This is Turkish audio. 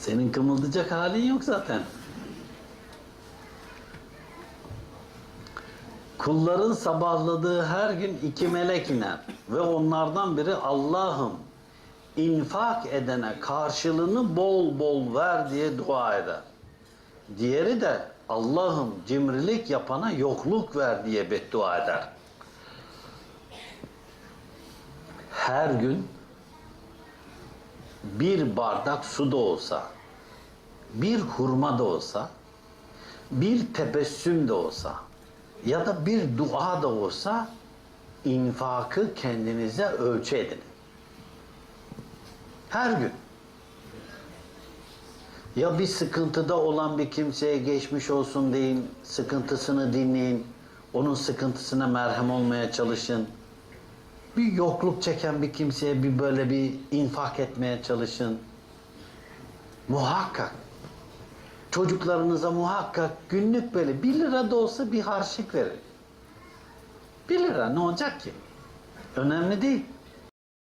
Senin kımıldayacak halin yok zaten. Kulların sabahladığı her gün iki melek iner ve onlardan biri Allah'ım infak edene karşılığını bol bol ver diye dua eder. Diğeri de Allah'ım cimrilik yapana yokluk ver diye beddua eder. Her gün bir bardak su da olsa, bir hurma da olsa, bir tebessüm de olsa ya da bir dua da olsa infakı kendinize ölçü edin. Her gün. Ya bir sıkıntıda olan bir kimseye geçmiş olsun deyin, sıkıntısını dinleyin, onun sıkıntısına merhem olmaya çalışın. Bir yokluk çeken bir kimseye bir böyle bir infak etmeye çalışın. Muhakkak. Çocuklarınıza muhakkak günlük böyle bir lira da olsa bir harçlık verin. Bir lira ne olacak ki? Önemli değil.